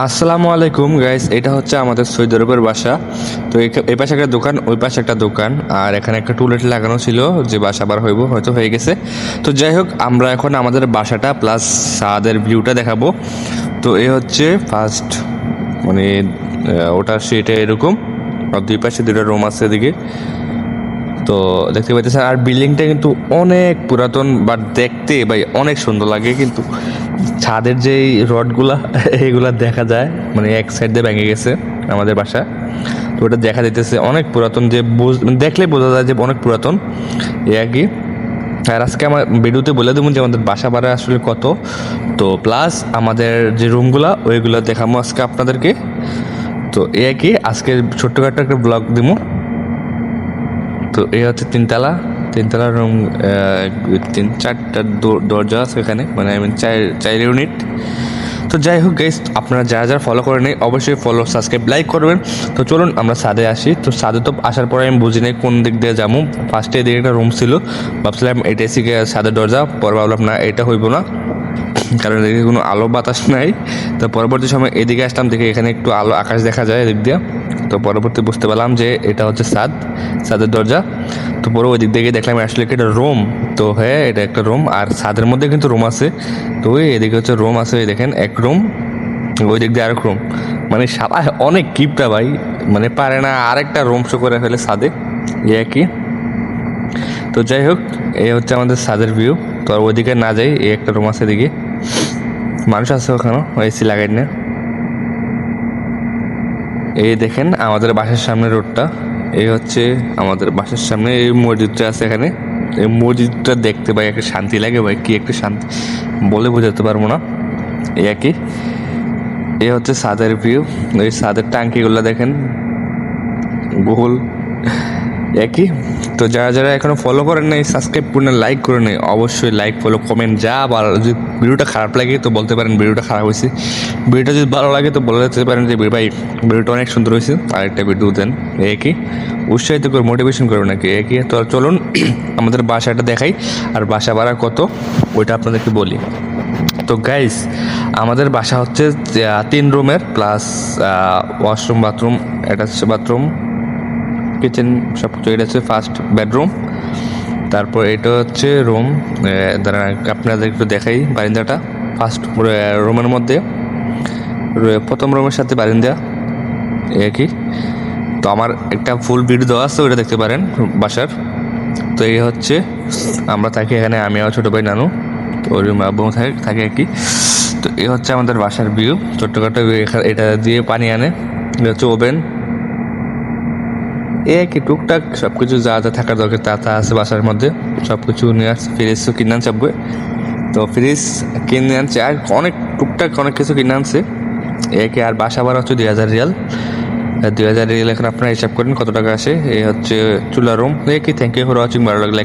আসসালামু আলাইকুম গাইস এটা হচ্ছে আমাদের আরবের বাসা। তো এই- পাশে একটা দোকান, ওই পাশে একটা দোকান। আর এখানে একটা টুলেট লাগানো ছিল, যে বাসা বার হইব, হয়তো হয়ে গেছে। তো যাই হোক, আমরা এখন আমাদের বাসাটা প্লাস সাদের ভিউটা দেখাবো। তো এ হচ্ছে ফার্স্ট মানে ওটা সেটা এরকম। আর দুই পাশে দুটো রুম আছে এদিকে। তো দেখতে পাইতেছেন আর বিল্ডিংটা কিন্তু অনেক পুরাতন বাট দেখতে ভাই অনেক সুন্দর লাগে কিন্তু ছাদের যে রডগুলা, এগুলা দেখা যায় মানে এক সাইড দিয়ে ভেঙে গেছে আমাদের বাসা। তো ওটা দেখা যাইতেছে অনেক পুরাতন যে মানে দেখলে বোঝা যায় যে অনেক পুরাতন, এ আর কি। আর আজকে আমার ভিডিওতে বলে দেবো যে আমাদের বাসা ভাড়া আসলে কত। তো প্লাস আমাদের যে রুমগুলা ওইগুলো দেখাবো আজকে আপনাদেরকে। তো এ কি আজকে ছোট্টখাটো একটা ব্লগ দিব তো এই হচ্ছে তিনতলা তিনতলা রুম তিন, চারটা দরজা আছে এখানে মানে আই মিন চার চার ইউনিট তো যাই হোক গাইস আপনারা যারা যারা ফলো করে নেই, অবশ্যই ফলো সাবস্ক্রাইব লাইক করবেন। তো চলুন আমরা সাদে আসি। তো সাদে তো আসার পরে আমি বুঝি নাই কোন দিক দিয়ে যাব। ফার্স্টে এদিকে একটা রুম ছিল। ভাবছিলাম এটাই শিখে সাদের দরজা, পরে ভাবলাম না, এটা হইব না। কারণ এদিকে কোনো আলো বাতাস নাই। তো পরবর্তী সময় এদিকে আসলাম, দেখে এখানে একটু আলো আকাশ দেখা যায় এদিক দিয়ে। তো পরবর্তী বুঝতে পারলাম যে এটা হচ্ছে সাদ, সাদের দরজা। তো পরে ওই দিক থেকে দেখলাম আসলে কি এটা রোম। তো হ্যাঁ এটা একটা রোম আর ছাদের মধ্যে কিন্তু রোম আছে। তো ওই এদিকে হচ্ছে রোম আছে দেখেন এক রুম, ওই দিক দিয়ে আরেক রুম। মানে সারা অনেক কিপটা ভাই। মানে পারে না আরেকটা রোম শো করে ফেলে সাদে। এই একই। তো যাই হোক এই হচ্ছে আমাদের সাদের ভিউ তো আর ওইদিকে না যাই, এই একটা রুম আছে এদিকে। মানুষ আছে ওখানে এসি লাগাই না। এই দেখেন আমাদের বাসার সামনে রোডটা এই হচ্ছে আমাদের বাসার সামনে এই মসজিদটা আছে এখানে। এই মসজিদটা দেখতে ভাই একটা শান্তি লাগে ভাই, কি একটা শান্তি। বলে বোঝাতে পারব না। এই একই এ হচ্ছে সাদের ভিউ ওই সাদের টাঙ্কিগুলো দেখেন। গোল। একই তো যারা যারা এখনও ফলো করেন নাই সাবস্ক্রাইব করে নেই লাইক করে নেই অবশ্যই লাইক ফলো কমেন্ট যা ভালো যদি ভিডিওটা খারাপ লাগে তো বলতে পারেন ভিডিওটা খারাপ হয়েছে। ভিডিওটা যদি ভালো লাগে তো বলে দিতে পারেন যে, ভাই ভিডিওটা অনেক সুন্দর হয়েছে। আরেকটা ভিডিও দেন একই উৎসাহিত করে মোটিভেশন করবেন নাকি একই তো চলুন, আমাদের বাসাটা দেখাই, আর বাসা ভাড়া কত? ওইটা আপনাদেরকে বলি। তো গাইস আমাদের বাসা হচ্ছে তিন রুমের plus washroom bathroom attach bathroom kitchen সব কিছু এটা হচ্ছে ফার্স্ট বেডরুম তারপর এটা হচ্ছে রুম দাঁড়ান, আপনাদের একটু দেখাই বারিন্দাটা ফার্স্ট রুমের মধ্যে। প্রথম রুমের সাথে বারিন্দা একই তো আমার একটা ফুল ভিডিও দেওয়া আছে, ওইটা দেখতে পারেন, বাসার। তো এই হচ্ছে, আমরা থাকি এখানে, আমি আর ছোটো ভাই নানু। তো ওর আব্বু থাকে থাকে আর কি। তো এই হচ্ছে আমাদের বাসার ভিউ ছোট্টখাটো এটা দিয়ে পানি আনে। এটা হচ্ছে ওভেন এ কি টুকটাক সব কিছু যা যা থাকার দরকার তা তা আছে বাসার মধ্যে। সব কিছু নিয়ে আসছে ফ্রিজ কিনে আনছে আব্বু। তো ফ্রিজ কিনে আনছে আর অনেক টুকটাক অনেক কিছু কিনে আনছে। একে আর বাসা ভাড়া হচ্ছে দুই হাজার রিয়াল। দুই হাজার রিয়াল এখন আপনারা হিসাব করেন কত টাকা আসে। এই হচ্ছে চুলা রুম এ কি থ্যাংক ইউ ফর ওয়াচিং ভালো লাগলে